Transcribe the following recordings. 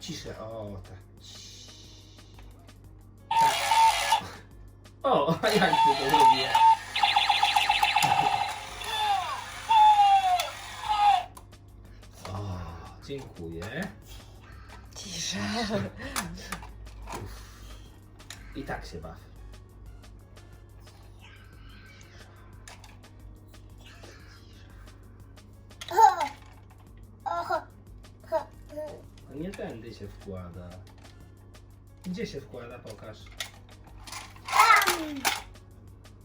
ciszę. O, tak. tak. O, jak to zrobię? Wkłada. Gdzie się wkłada? Pokaż.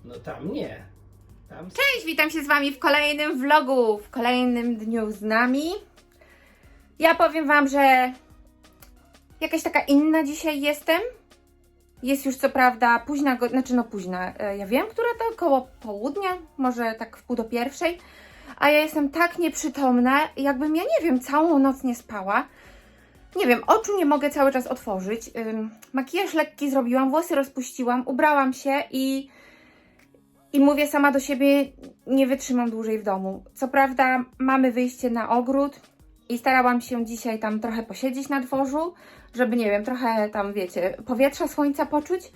No tam nie. Tam Cześć, witam się z Wami w kolejnym vlogu, w kolejnym dniu z nami. Ja powiem Wam, że jakaś taka inna dzisiaj jestem. Jest już co prawda późna, go- znaczy no późna, e, ja wiem, która to koło południa, może tak w pół do pierwszej, a ja jestem tak nieprzytomna, jakbym ja nie wiem, całą noc nie spała. Nie wiem, oczu nie mogę cały czas otworzyć. Makijaż lekki zrobiłam, włosy rozpuściłam, ubrałam się i i mówię sama do siebie, nie wytrzymam dłużej w domu. Co prawda, mamy wyjście na ogród i starałam się dzisiaj tam trochę posiedzieć na dworzu, żeby, nie wiem, trochę tam, wiecie, powietrza, słońca poczuć,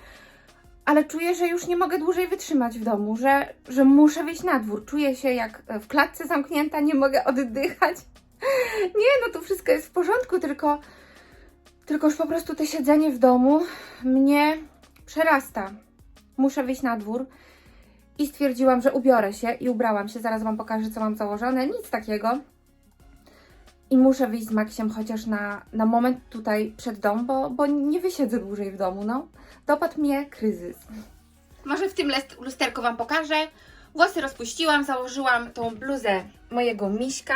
ale czuję, że już nie mogę dłużej wytrzymać w domu, że, że muszę wyjść na dwór. Czuję się jak w klatce zamknięta, nie mogę oddychać. Nie, no to wszystko jest w porządku, tylko, tylko już po prostu to siedzenie w domu mnie przerasta. Muszę wyjść na dwór. I stwierdziłam, że ubiorę się i ubrałam się. Zaraz Wam pokażę, co mam założone. Nic takiego. I muszę wyjść z Maksiem chociaż na, na moment tutaj przed dom, bo, bo nie wysiedzę dłużej w domu, no. Dopadł mnie kryzys. Może w tym lusterku Wam pokażę. Włosy rozpuściłam, założyłam tą bluzę mojego miśka.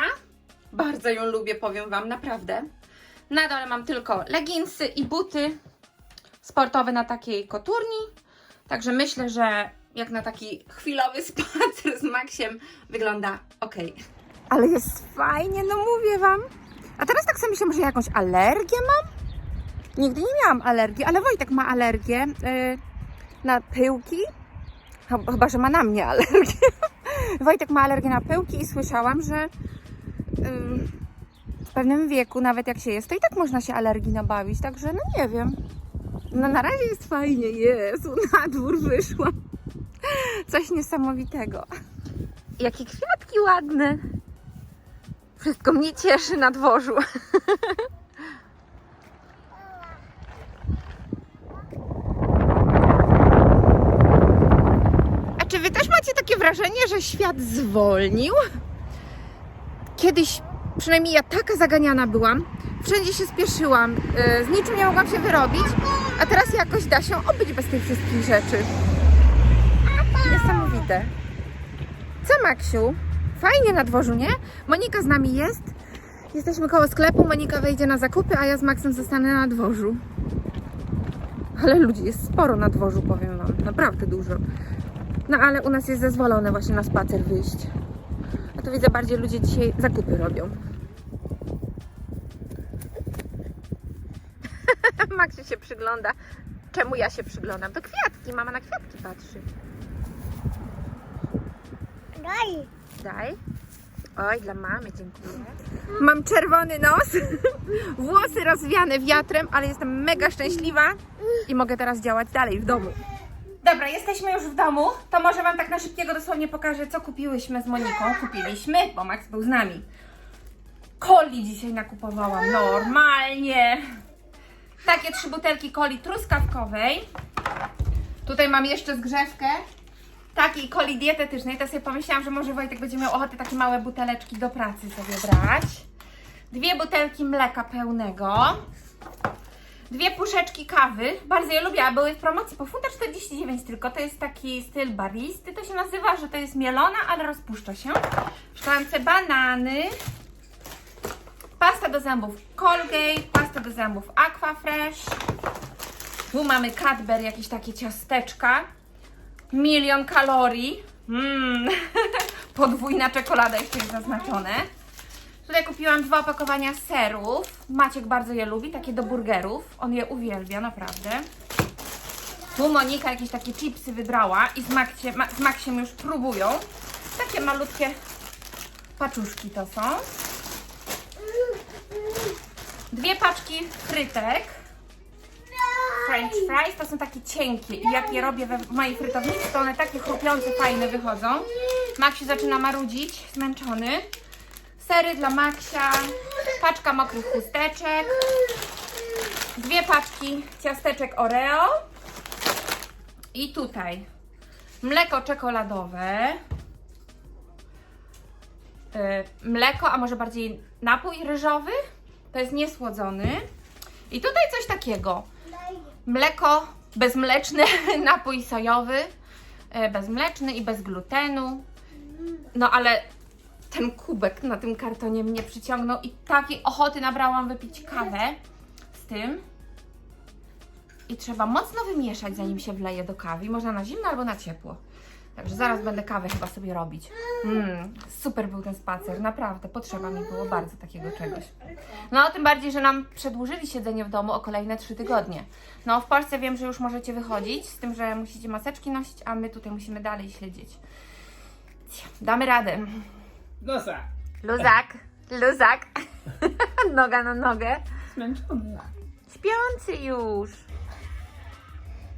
Bardzo ją lubię, powiem Wam, naprawdę. Na dole mam tylko leginsy i buty sportowe na takiej koturni. Także myślę, że jak na taki chwilowy spacer z Maxiem wygląda ok. Ale jest fajnie, no mówię Wam. A teraz tak sobie myślę, że jakąś alergię mam? Nigdy nie miałam alergii, ale Wojtek ma alergię yy, na pyłki. Chyba, że ma na mnie alergię. Wojtek ma alergię na pyłki i słyszałam, że w pewnym wieku, nawet jak się jest, to i tak można się alergii nabawić, także no nie wiem. No na razie jest fajnie, Jezu, na dwór wyszłam. Coś niesamowitego. Jakie kwiatki ładne. Wszystko mnie cieszy na dworzu. A czy wy też macie takie wrażenie, że świat zwolnił? Kiedyś, przynajmniej ja taka zaganiana byłam, wszędzie się spieszyłam, yy, z niczym nie mogłam się wyrobić, a teraz jakoś da się obyć bez tych wszystkich rzeczy. Niesamowite. Co, Maksiu? Fajnie na dworzu, nie? Monika z nami jest. Jesteśmy koło sklepu, Monika wejdzie na zakupy, a ja z Maxem zostanę na dworzu. Ale ludzi jest sporo na dworzu, powiem Wam. Naprawdę dużo. No ale u nas jest zezwolone właśnie na spacer wyjść. Tu widzę bardziej ludzie dzisiaj zakupy robią. Maksiu się przygląda. Czemu ja się przyglądam? To kwiatki, mama na kwiatki patrzy. Daj. Daj. Oj, dla mamy, dziękuję. Mam czerwony nos, włosy rozwiane wiatrem, ale jestem mega szczęśliwa i mogę teraz działać dalej w domu. Dobra, jesteśmy już w domu. To może Wam tak na szybkiego dosłownie pokażę, co kupiłyśmy z Moniką. Kupiliśmy, bo Max był z nami. Coli dzisiaj nakupowałam, normalnie. Takie trzy butelki coli truskawkowej. Tutaj mam jeszcze zgrzewkę takiej coli dietetycznej, to sobie pomyślałam, że może Wojtek będzie miał ochotę takie małe buteleczki do pracy sobie brać. Dwie butelki mleka pełnego. Dwie puszeczki kawy. Bardzo je lubię, a były w promocji po funta 49 tylko. To jest taki styl baristy, to się nazywa, że to jest mielona, ale rozpuszcza się. Szklance banany. Pasta do zębów Colgate, pasta do zębów Aquafresh. Tu mamy Cadbury, jakieś takie ciasteczka. Milion kalorii. Mmm. Podwójna czekolada jeszcze jest zaznaczone. Tutaj kupiłam dwa opakowania serów. Maciek bardzo je lubi, takie do burgerów. On je uwielbia, naprawdę. Tu Monika jakieś takie chipsy wybrała i z, Makcie, ma, z Maksiem już próbują. Takie malutkie paczuszki to są. Dwie paczki frytek. French fries to są takie cienkie i jak je robię w mojej frytownicy, to one takie chrupiące, fajne wychodzą. Maksiu zaczyna marudzić, zmęczony. Sery dla Maksia, paczka mokrych chusteczek, dwie paczki ciasteczek Oreo i tutaj mleko czekoladowe, y, mleko, a może bardziej napój ryżowy, to jest niesłodzony. I tutaj coś takiego, mleko bezmleczny, napój sojowy, y, bezmleczny i bez glutenu. No ale ten kubek na tym kartonie mnie przyciągnął i takiej ochoty nabrałam wypić kawę z tym. I trzeba mocno wymieszać, zanim się wleje do kawy. Można na zimno albo na ciepło. Także zaraz będę kawę chyba sobie robić. Mm, super był ten spacer, naprawdę. Potrzeba mi było bardzo takiego czegoś. No, tym bardziej, że nam przedłużyli siedzenie w domu o kolejne trzy tygodnie. No, w Polsce wiem, że już możecie wychodzić, z tym, że musicie maseczki nosić, a my tutaj musimy dalej śledzić. Damy radę. Nosa! Luzak, luzak. Noga na nogę. Zmęczony. Śpiący już.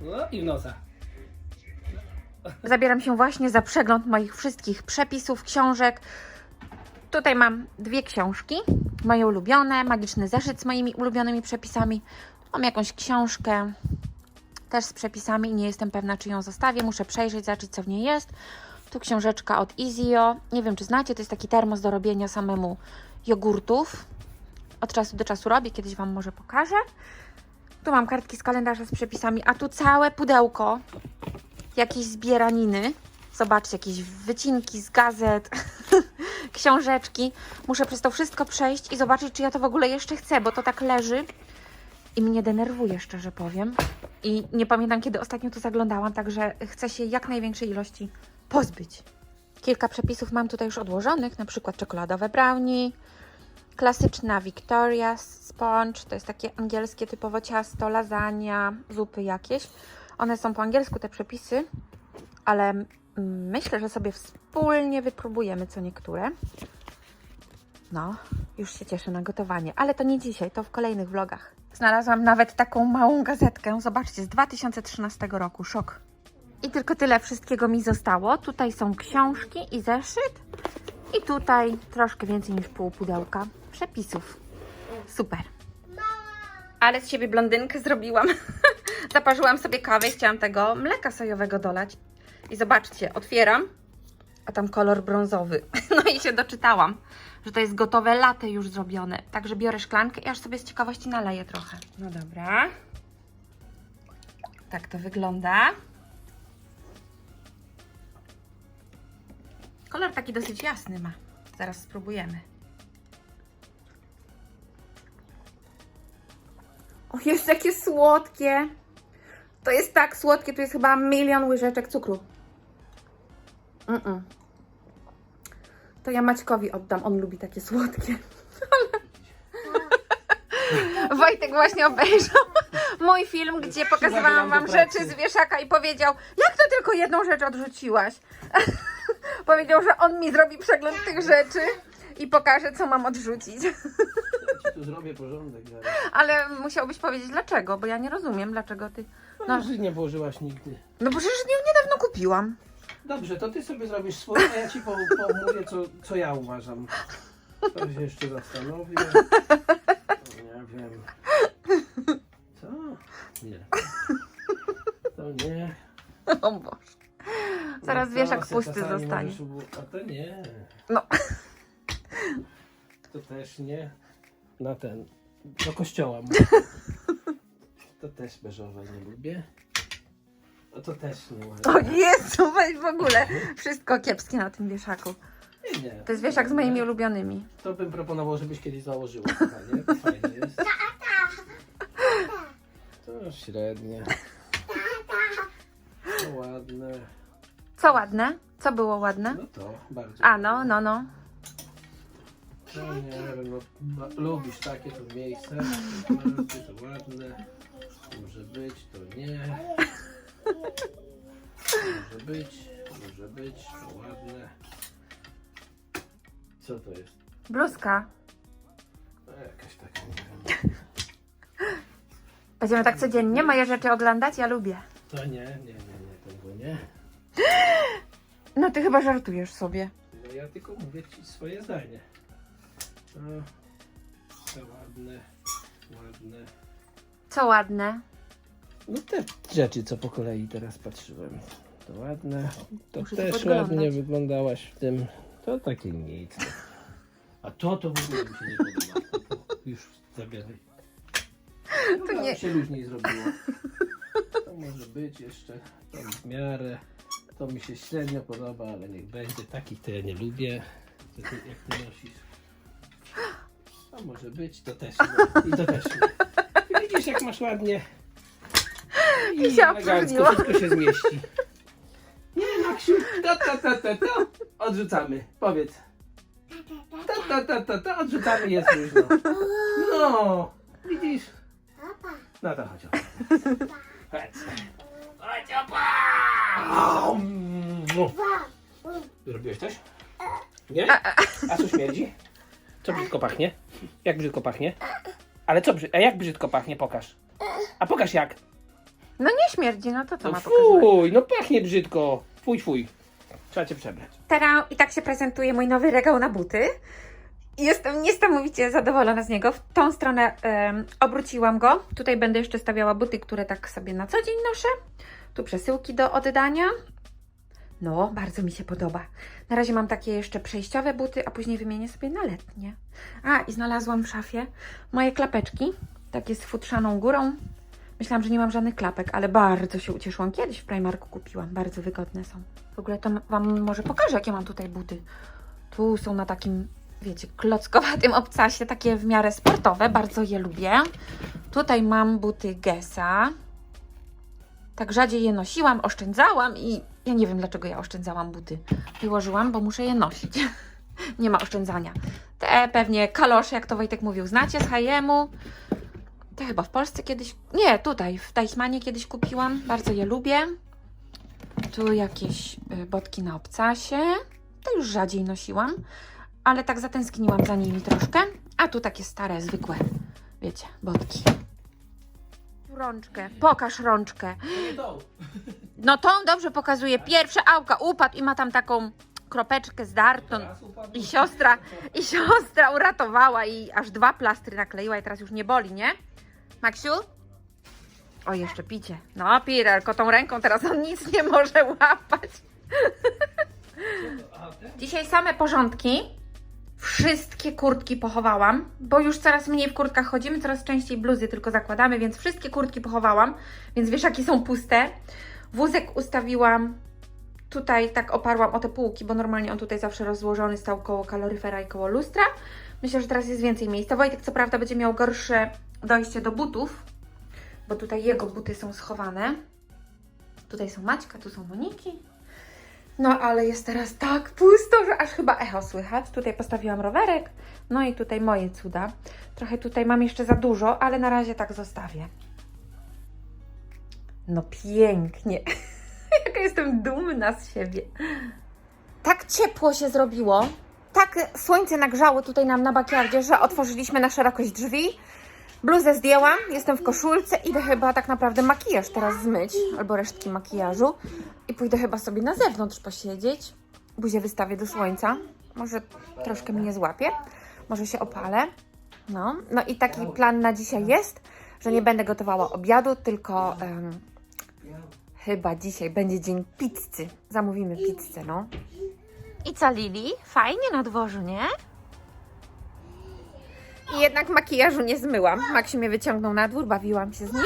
No i w nosa. Zabieram się właśnie za przegląd moich wszystkich przepisów, książek. Tutaj mam dwie książki, moje ulubione, magiczny zeszyt z moimi ulubionymi przepisami. Mam jakąś książkę też z przepisami i nie jestem pewna, czy ją zostawię. Muszę przejrzeć, zobaczyć, co w niej jest. Tu książeczka od Izio. Nie wiem, czy znacie, to jest taki termos do robienia samemu jogurtów. Od czasu do czasu robię, kiedyś Wam może pokażę. Tu mam kartki z kalendarza z przepisami, a tu całe pudełko jakieś zbieraniny. Zobaczcie, jakieś wycinki z gazet, książeczki. Muszę przez to wszystko przejść i zobaczyć, czy ja to w ogóle jeszcze chcę, bo to tak leży i mnie denerwuje, szczerze powiem. I nie pamiętam, kiedy ostatnio tu zaglądałam, także chcę się jak największej ilości pozbyć. Kilka przepisów mam tutaj już odłożonych, na przykład czekoladowe brownie, klasyczna Victoria Sponge, to jest takie angielskie typowo ciasto, lasagna, zupy jakieś. One są po angielsku te przepisy, ale myślę, że sobie wspólnie wypróbujemy co niektóre. No, już się cieszę na gotowanie, ale to nie dzisiaj, to w kolejnych vlogach. Znalazłam nawet taką małą gazetkę, zobaczcie, z 2013 roku, szok. I tylko tyle wszystkiego mi zostało. Tutaj są książki i zeszyt. I tutaj troszkę więcej niż pół pudełka przepisów. Super. Ale z siebie blondynkę zrobiłam. Zaparzyłam sobie kawę i chciałam tego mleka sojowego dolać. I zobaczcie, otwieram, a tam kolor brązowy. No i się doczytałam, że to jest gotowe latte już zrobione. Także biorę szklankę i aż sobie z ciekawości naleję trochę. No dobra. Tak to wygląda. Kolor taki dosyć jasny ma. Zaraz spróbujemy. O, jest jakie słodkie. To jest tak słodkie, to jest chyba milion łyżeczek cukru. Mm-mm. To ja Maćkowi oddam, on lubi takie słodkie. Wojtek właśnie obejrzał mój film, gdzie pokazywałam Wam rzeczy z wieszaka i powiedział, jak to tylko jedną rzecz odrzuciłaś? Powiedział, że on mi zrobi przegląd tych rzeczy i pokaże, co mam odrzucić. Ja ci tu zrobię porządek zaraz. Ale musiałbyś powiedzieć dlaczego, bo ja nie rozumiem, dlaczego ty... No, No. że nie włożyłaś nigdy. No bo przecież nie, niedawno kupiłam. Dobrze, to ty sobie zrobisz swoje, a ja ci po- pomówię, co, co ja uważam. To się jeszcze zastanowię. Nie wiem. Co? Nie. To nie. O Boże. Zaraz No wieszak pusty zostanie. ubu- A to nie. No. To też nie. Na ten. Do kościoła mówię. To też beżowe nie lubię. A to też nie ładnie. O Jezu, weź w ogóle. Wszystko kiepskie na tym wieszaku. Nie, nie. To jest wieszak z moimi ulubionymi. To bym proponował, żebyś kiedyś założyła. To fajnie jest. To średnie. To ładne. Co ładne? Co było ładne? No to bardzo. A, no, no, no. No nie wiem, no, ba- lubisz takie to miejsce. Bardzo to ładne. Może być, to nie. Może być, może być, to ładne. Co to jest? Bluzka. No, jakaś taka, nie wiem. Będziemy tak codziennie moje rzeczy oglądać? Ja lubię. To nie, nie, nie, nie, tego nie. No ty chyba żartujesz sobie. No ja tylko mówię ci swoje zdanie. O, to ładne, ładne. Co ładne. No te rzeczy, co po kolei teraz patrzyłem. To ładne. To Muszę to też podglądać. ładnie wyglądałaś w tym. To takie nic. A to to w ogóle mi się nie podoba. Już zabieraj. No, To nie- mi się luźniej zrobiło. To może być jeszcze to w miarę. To mi się średnio podoba, ale niech będzie. Takich to ja nie lubię. To ty, jak ty nosisz. To może być, to też nie. I to też nie. I widzisz jak masz ładnie. I się elegancko wszystko się zmieści. Nie Maksiu, to, to, to, to, to. Odrzucamy. Powiedz. To, to, to, to, to. Odrzucamy, jest luźno. No, widzisz? No to chodź. opa. Chodź. Chodź, opa! Zrobiłeś coś? Nie? A co śmierdzi? Co brzydko pachnie? Jak brzydko pachnie? Ale co brzydko? A jak brzydko pachnie? Pokaż. A pokaż jak. No nie śmierdzi, no to co No ma pokazywać? fuj, no pachnie brzydko. Fuj, fuj. Trzeba cię przebrać. Teraz i tak się prezentuje mój nowy regał na buty. I Jestem niesamowicie zadowolona z niego. W tą stronę em, obróciłam go. Tutaj będę jeszcze stawiała buty, które tak sobie na co dzień noszę. Tu przesyłki do oddania. No, bardzo mi się podoba. Na razie mam takie jeszcze przejściowe buty, a później wymienię sobie na letnie. A, i znalazłam w szafie moje klapeczki. Takie z futrzaną górą. Myślałam, że nie mam żadnych klapek, ale bardzo się ucieszyłam. Kiedyś w Primarku kupiłam. Bardzo wygodne są. W ogóle to Wam może pokażę, jakie mam tutaj buty. Tu są na takim, wiecie, klockowatym obcasie, takie w miarę sportowe. Bardzo je lubię. Tutaj mam buty Gessa. Tak rzadziej je nosiłam, oszczędzałam i ja nie wiem, dlaczego ja oszczędzałam buty. Wyłożyłam, bo muszę je nosić. nie ma oszczędzania. Te pewnie kalosze, jak to Wojtek mówił, znacie z H&M-u. Te chyba w Polsce kiedyś... Nie, tutaj, w Tajsmanie kiedyś kupiłam. Bardzo je lubię. Tu jakieś y, botki na obcasie. To już rzadziej nosiłam, ale tak zatęskniłam za nimi troszkę. A tu takie stare, zwykłe, wiecie, botki. Rączkę, pokaż rączkę. Nie. No tą dobrze pokazuje. Pierwsze auka upadł i ma tam taką kropeczkę zdartą. I siostra, i siostra uratowała i aż dwa plastry nakleiła i teraz już nie boli, nie? Maksiu? O, jeszcze picie. No, pij, tylko tą ręką teraz on nic nie może łapać. Dzisiaj same porządki. Wszystkie kurtki pochowałam, bo już coraz mniej w kurtkach chodzimy, coraz częściej bluzy tylko zakładamy, więc wszystkie kurtki pochowałam, więc wieszaki są puste. Wózek ustawiłam tutaj, tak oparłam o te półki, bo normalnie on tutaj zawsze rozłożony stał koło kaloryfera i koło lustra. Myślę, że teraz jest więcej miejsca. Wojtek co prawda będzie miał gorsze dojście do butów, bo tutaj jego buty są schowane. Tutaj są Maćka, tu są Moniki. No ale jest teraz tak pusto, że aż chyba echo słychać. Tutaj postawiłam rowerek, no i tutaj moje cuda. Trochę tutaj mam jeszcze za dużo, ale na razie tak zostawię. No pięknie. Jaka jestem dumna z siebie. Tak ciepło się zrobiło. Tak słońce nagrzało tutaj nam na bakiardzie, że otworzyliśmy na szerokość drzwi. Bluzę zdjęłam, jestem w koszulce, idę chyba tak naprawdę makijaż teraz zmyć, albo resztki makijażu i pójdę chyba sobie na zewnątrz posiedzieć. Buzię wystawię do słońca, może troszkę mnie złapie, może się opalę. No, no i taki plan na dzisiaj jest, że nie będę gotowała obiadu, tylko em, chyba dzisiaj będzie dzień pizzy. Zamówimy pizzę, no. I co, Lili? Fajnie na dworzu, nie? I jednak makijażu nie zmyłam. Maksiu mnie wyciągnął na dwór, bawiłam się z nim.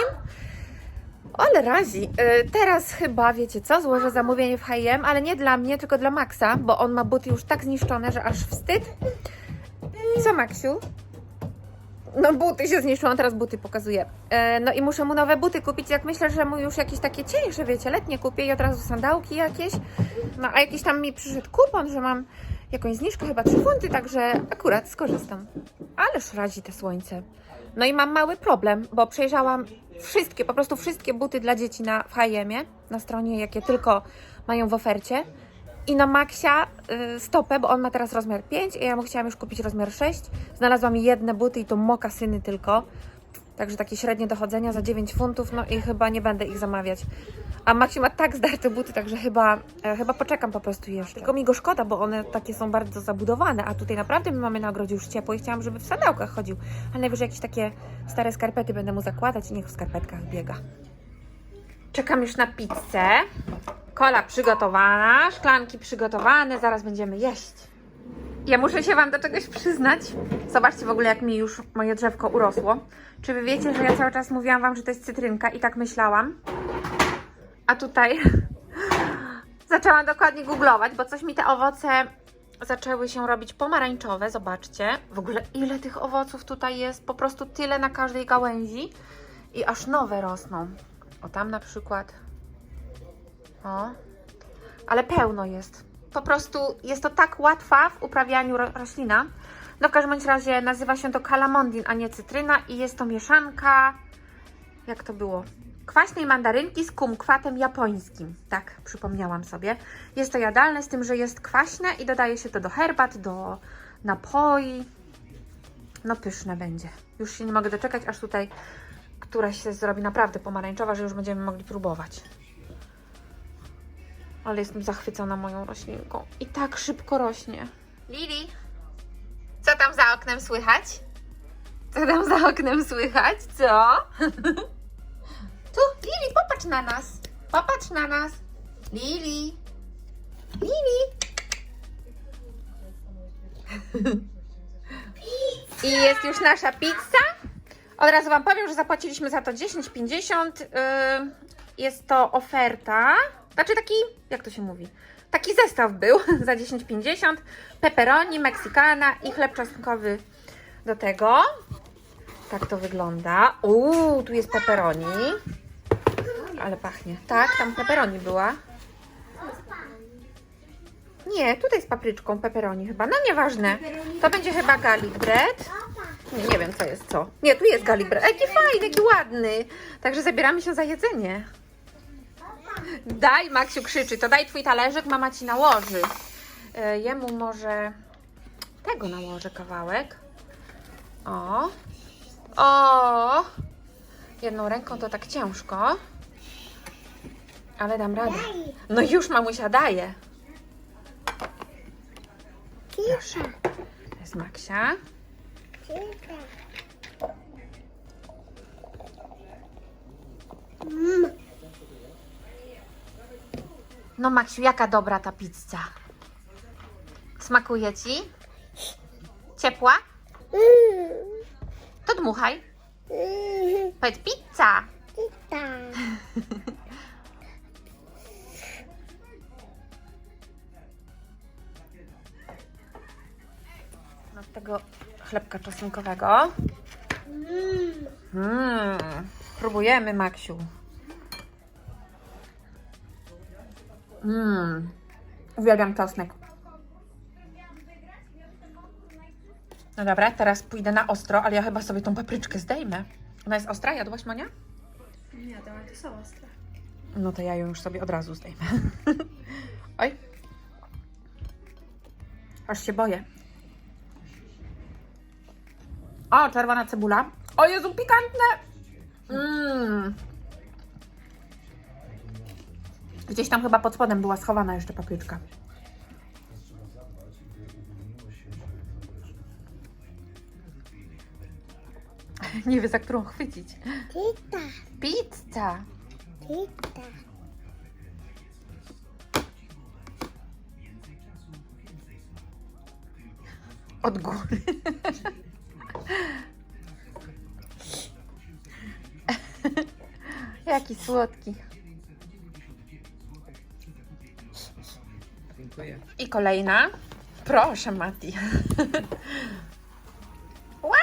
Ale razi. Y, Teraz chyba, wiecie co, złożę zamówienie w H&M, ale nie dla mnie, tylko dla Maxa, bo on ma buty już tak zniszczone, że aż wstyd. Co, Maksiu? No buty się zniszczyły, on teraz buty pokazuje. E, no i muszę mu nowe buty kupić, jak myślę, że mu już jakieś takie cieńsze, wiecie, letnie kupię i od razu sandałki jakieś. No a jakiś tam mi przyszedł kupon, że mam jakąś zniżkę, chyba 3 funty, także akurat skorzystam. Ależ razi te słońce. No i mam mały problem, bo przejrzałam wszystkie, po prostu wszystkie buty dla dzieci na w H&M-ie, na stronie, jakie tylko mają w ofercie. I na Maxia y, stopę, bo on ma teraz rozmiar 5, a ja mu chciałam już kupić rozmiar 6. Znalazłam jedne buty i to mokasyny tylko. Także takie średnie dochodzenia za 9 funtów, no i chyba nie będę ich zamawiać. A Maksiu ma tak zdarte buty, także chyba, e, chyba poczekam po prostu jeszcze. Tylko mi go szkoda, bo one takie są bardzo zabudowane, a tutaj naprawdę my mamy na ogrodzie już ciepło i chciałam, żeby w sadełkach chodził. Ale najwyżej jakieś takie stare skarpety będę mu zakładać i niech w skarpetkach biega. Czekam już na pizzę. Kola przygotowana, szklanki przygotowane, zaraz będziemy jeść. Ja muszę się Wam do czegoś przyznać. Zobaczcie w ogóle, jak mi już moje drzewko urosło. Czy Wy wiecie, że ja cały czas mówiłam Wam, że to jest cytrynka i tak myślałam? A tutaj zaczęłam dokładnie googlować, bo coś mi te owoce zaczęły się robić pomarańczowe. Zobaczcie. W ogóle ile tych owoców tutaj jest. Po prostu tyle na każdej gałęzi. I aż nowe rosną. O tam na przykład. O. Ale pełno jest. Po prostu jest to tak łatwa w uprawianiu ro roślina. No w każdym razie nazywa się to kalamondin, a nie cytryna i jest to mieszanka, jak to było? Kwaśnej mandarynki z kumkwatem japońskim. Tak, przypomniałam sobie. Jest to jadalne z tym, że jest kwaśne i dodaje się to do herbat, do napoi. No pyszne będzie. Już się nie mogę doczekać, aż tutaj któraś się zrobi naprawdę pomarańczowa, że już będziemy mogli próbować. Ale jestem zachwycona moją roślinką. I tak szybko rośnie. Lili, co tam za oknem słychać? Co tam za oknem słychać? Co? tu, Lili, popatrz na nas. Popatrz na nas. Lili. Lili. I jest już nasza pizza. Od razu Wam powiem, że zapłaciliśmy za to 10,50. Yy, jest to oferta. Znaczy taki, jak to się mówi? Taki zestaw był za 10,50. Pepperoni, meksykana i chleb czosnkowy do tego. Tak to wygląda. Uuu, tu jest pepperoni. Ale pachnie. Tak, tam pepperoni była. Nie, tutaj z papryczką pepperoni chyba. No nieważne. To będzie chyba garlic bread. Nie, nie wiem co jest co. Nie, tu jest garlic bread. Jaki fajny, jaki ładny. Także zabieramy się za jedzenie. Daj, Maksiu krzyczy, to daj twój talerzyk, mama ci nałoży. E, Jemu może tego nałożę kawałek. O. O. Jedną ręką to tak ciężko. Ale dam radę. No już mamusia daje. Proszę. To jest Maksia. No Maksiu, jaka dobra ta pizza? Smakuje ci? Ciepła? To dmuchaj. Powiedz pizza. No tego chlebka czosnkowego. Mm, próbujemy, Maksiu. Mmm. Uwielbiam czosnek. No dobra, teraz pójdę na ostro, ale ja chyba sobie tą papryczkę zdejmę. Ona jest ostra? Jadłaś, Monia? Nie, to, to są ostre. No to ja ją już sobie od razu zdejmę. Oj. Aż się boję. O, czerwona cebula. O Jezu, pikantne! Mmm. Gdzieś tam chyba pod spodem była schowana jeszcze papryczka. Nie wie za którą chwycić. Tita, Pizza. tita. Od góry. Jaki słodki. Dziękuję. I kolejna. Proszę, Mati. Ła!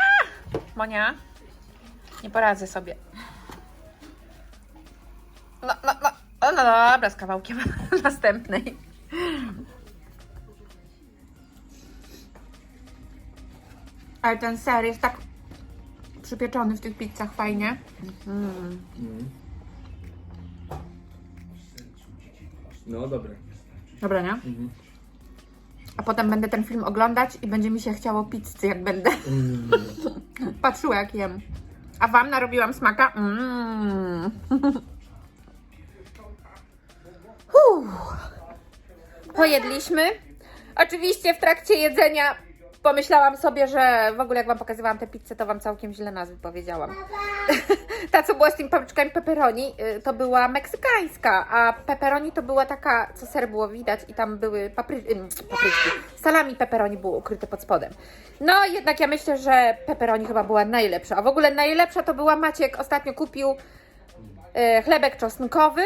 Monia, nie poradzę sobie. No, no, no. O, no dobra, z kawałkiem następnej. Ale ten ser jest tak przypieczony w tych pizzach fajnie. Mm. No dobre. Dobra, nie? Mhm. A potem będę ten film oglądać i będzie mi się chciało pizzy, jak będę patrzyła, jak jem. A Wam narobiłam smaka? Mm. Pojedliśmy. Oczywiście w trakcie jedzenia pomyślałam sobie, że w ogóle jak Wam pokazywałam tę pizzę, to Wam całkiem źle nazwy powiedziałam. Ta, co była z tymi papryczkami pepperoni, y, to była meksykańska, a pepperoni to była taka, co ser było widać i tam były papry... papryczki. Salami pepperoni było ukryte pod spodem. No jednak ja myślę, że pepperoni chyba była najlepsza. A w ogóle najlepsza to była Maciek ostatnio kupił y, chlebek czosnkowy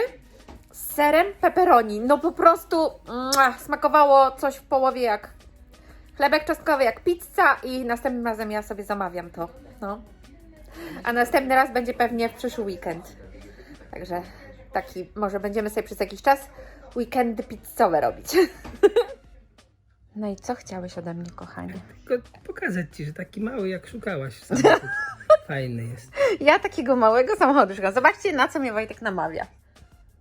z serem pepperoni. No po prostu mua, smakowało coś w połowie jak chlebek czosnkowy, jak pizza i następnym razem ja sobie zamawiam to. No. A następny raz będzie pewnie w przyszły weekend. Także taki, może będziemy sobie przez jakiś czas weekendy pizzowe robić. No i co chciałeś ode mnie, kochanie? Tylko pokazać ci, że taki mały jak szukałaś samochód. Fajny jest. Ja takiego małego samochodu szukam. Zobaczcie, na co mnie Wojtek namawia.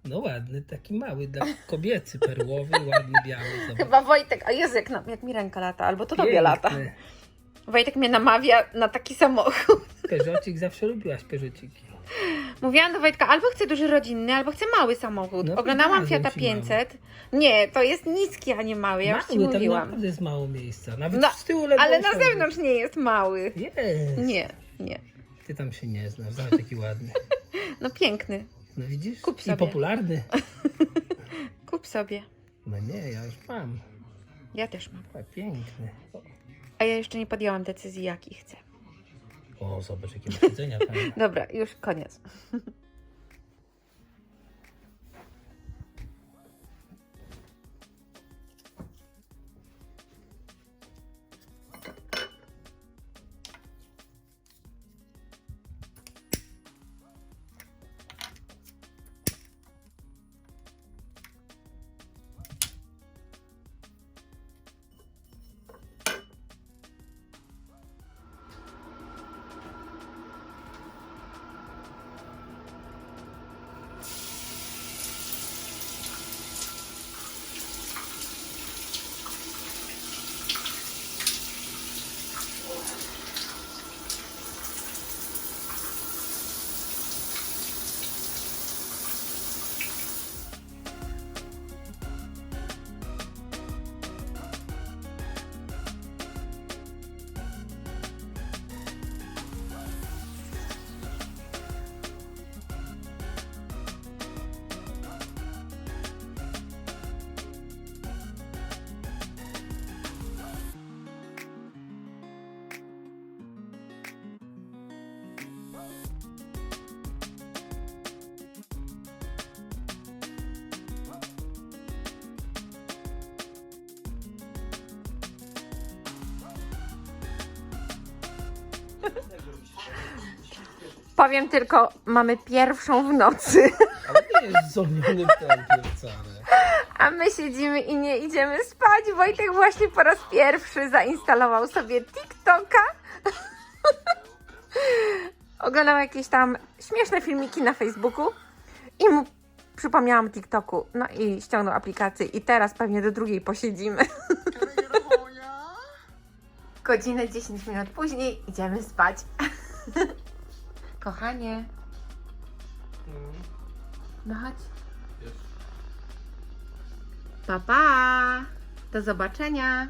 No ładny, taki mały, dla kobiecy, perłowy, ładny, biały. Zobacz. Chyba Wojtek, a Jezu, jak, na, jak mi ręka lata, albo to tobie lata. Piękny. Wojtek mnie namawia na taki samochód. Peżocik, zawsze lubiłaś peżociki. Mówiłam do Wojtka, albo chcę duży rodzinny, albo chcę mały samochód. No Oglądałam znalazłem Fiata ci 500. Nie, to jest niski, a nie mały, ja już Ci mały, tam mówiłam. naprawdę jest mało miejsca. Nawet No, z tyłu Ale na zewnątrz nie jest mały. Jest. Nie, nie. Ty tam się nie znasz, zobacz jaki ładny. No piękny. No widzisz? Kup I sobie. popularny. Kup sobie. No nie, ja już mam. Ja też mam. A, piękny. A ja jeszcze nie podjęłam decyzji, jaki chcę. O, zobacz jakie ma siedzenia fajne. Dobra, już koniec. Powiem tylko, mamy pierwszą w nocy, Ale nie jest tempie wcale. a my siedzimy i nie idziemy spać. Wojtek właśnie po raz pierwszy zainstalował sobie TikToka. Oglądał jakieś tam śmieszne filmiki na Facebooku i mu przypomniałam o TikToku. No i ściągnął aplikację i teraz pewnie do drugiej posiedzimy. Godzinę 10 minut później idziemy spać. Kochanie, no chodź. Pa, pa. Do zobaczenia.